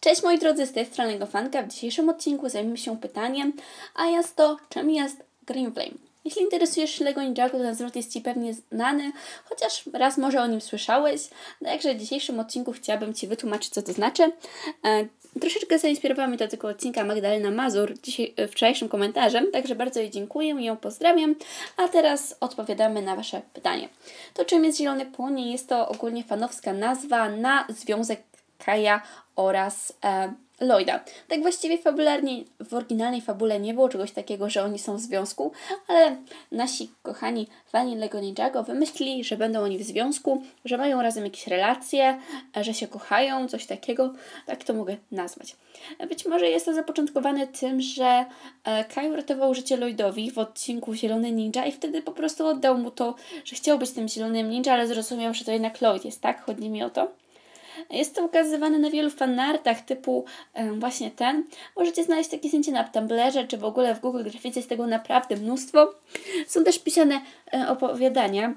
Cześć moi drodzy, z tej strony Gofanka. W dzisiejszym odcinku zajmiemy się pytaniem, a jest to, czym jest Green Flame? Jeśli interesujesz się LEGO Ninjago, ten zwrot jest Ci pewnie znany, chociaż raz może o nim słyszałeś. Także w dzisiejszym odcinku chciałabym Ci wytłumaczyć, co to znaczy. E, troszeczkę zainspirowała mnie do tego odcinka Magdalena Mazur dzisiaj, e, wczorajszym komentarzem, także bardzo jej dziękuję i ją pozdrawiam. A teraz odpowiadamy na Wasze pytanie. To czym jest Zielony Płonie? Jest to ogólnie fanowska nazwa na związek Kaja oraz e, Lloyda. Tak właściwie fabularnie w oryginalnej fabule nie było czegoś takiego, że oni są w związku, ale nasi kochani fani Lego Ninjago wymyślili, że będą oni w związku, że mają razem jakieś relacje, że się kochają, coś takiego, tak to mogę nazwać. Być może jest to zapoczątkowane tym, że e, Kai uratował życie Lloydowi w odcinku Zielony Ninja i wtedy po prostu oddał mu to, że chciał być tym zielonym ninja, ale zrozumiał, że to jednak Lloyd jest, tak? Chodzi mi o to. Jest to ukazywane na wielu fanartach typu właśnie ten. Możecie znaleźć takie zdjęcie na Tumblrze czy w ogóle w Google Grafice, jest tego naprawdę mnóstwo. Są też pisane e, opowiadania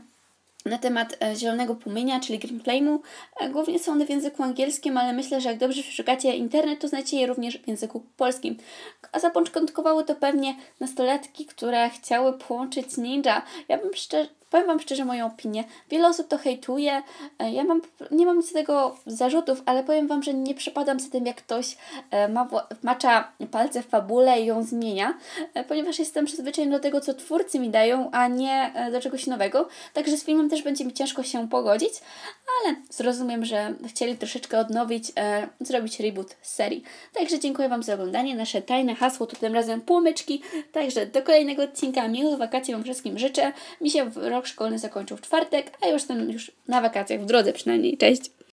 na temat e, Zielonego Płomienia, czyli Green Flame'u. E, głównie są one w języku angielskim, ale myślę, że jak dobrze przeszukacie internet, to znajdziecie je również w języku polskim. A zapoczątkowały to pewnie nastolatki, które chciały połączyć ninja. Ja bym szczerze, Powiem Wam szczerze moją opinię. Wiele osób to hejtuje. E, ja mam, nie mam z tego zarzutów, ale powiem Wam, że nie przepadam za tym, jak ktoś e, ma, macza palce w fabule i ją zmienia, e, ponieważ jestem przyzwyczajona do tego, co twórcy mi dają, a nie do czegoś nowego. Także z filmem też będzie mi ciężko się pogodzić, ale zrozumiem, że chcieli troszeczkę odnowić, zrobić reboot serii. Także dziękuję Wam za oglądanie. Nasze tajne hasło to tym razem płomyczki. Także do kolejnego odcinka. Miłych wakacji Wam wszystkim życzę. Mi się w rok szkolny zakończył w czwartek, a już jestem już na wakacjach, w drodze przynajmniej. Cześć!